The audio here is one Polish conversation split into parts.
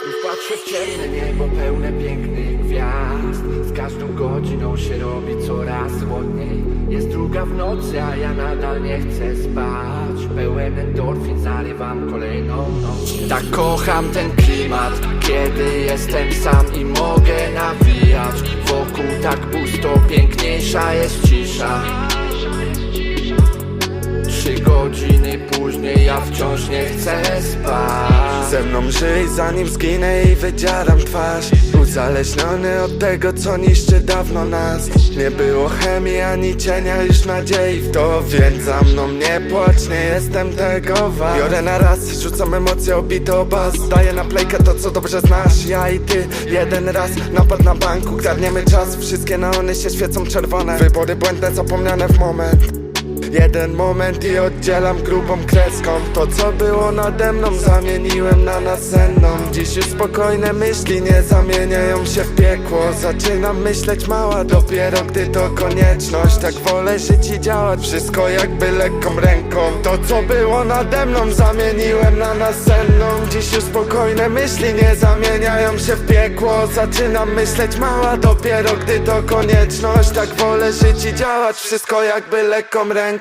Patrzę w ciemne niebo pełne pięknych gwiazd. Z każdą godziną się robi coraz chłodniej. Jest druga w nocy, a ja nadal nie chcę spać. Pełen endorfin, zarywam kolejną noc. Tak kocham ten klimat, kiedy jestem sam i mogę nawijać. Wokół tak pusto, piękniejsza jest cisza godziny później ja wciąż nie chcę spać. Ze mną żyj zanim zginę i wydzieram twarz. Uzależniony od tego co niszczy dawno nas. Nie było chemii ani cienia już nadziei w to Więc za mną nie płacz, nie jestem tego wart. Biorę na raz, rzucam emocje obite o bas Daję na playkę to co dobrze znasz. Ja i ty, jeden raz. Napad na banku, kradniemy czas. Wszystkie neony się świecą czerwone. Wybory błędne, zapomniane w moment Jeden moment i oddzielam grubą kreską. To co było nade mną zamieniłem na nasenną. Dziś już spokojne myśli nie zamieniają się w piekło. Zaczynam myśleć mała dopiero gdy to konieczność. Tak wolę żyć i działać wszystko jakby lekką ręką. To co było nade mną zamieniłem na nasenną. Dziś już spokojne myśli nie zamieniają się w piekło. Zaczynam myśleć mała dopiero gdy to konieczność. Tak wolę żyć i działać wszystko jakby lekką ręką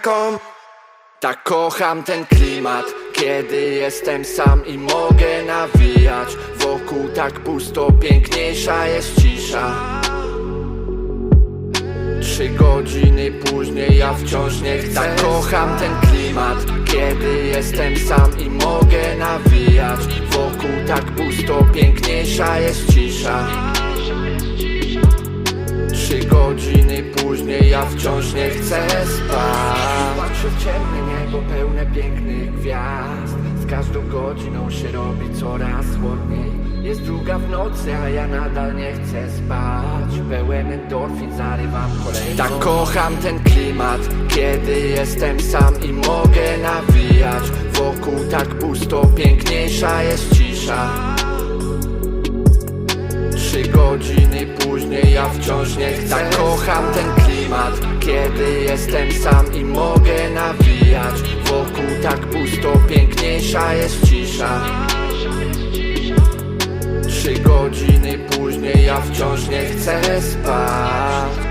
Tak kocham ten klimat, kiedy jestem sam i mogę nawijać. Wokół tak pusto, piękniejsza jest cisza. Trzy godziny później ja wciąż nie chcę. Tak kocham ten klimat, kiedy jestem sam i mogę nawijać. Wokół tak pusto, piękniejsza jest cisza godziny później ja wciąż nie chcę spać. Patrzę w ciemne niebo pełne pięknych gwiazd. Z każdą godziną się robi coraz chłodniej. Jest druga w nocy, a ja nadal nie chcę spać. Pełen endorfin, zarywam kolejną. Tak kocham ten klimat, kiedy jestem sam i mogę nawijać. Wokół tak pusto, piękniejsza jest cisza później ja wciąż nie chcę. Tak kocham ten klimat Kiedy jestem sam i mogę nawijać. Wokół tak pusto, piękniejsza jest cisza. Trzy godziny później ja wciąż nie chcę spać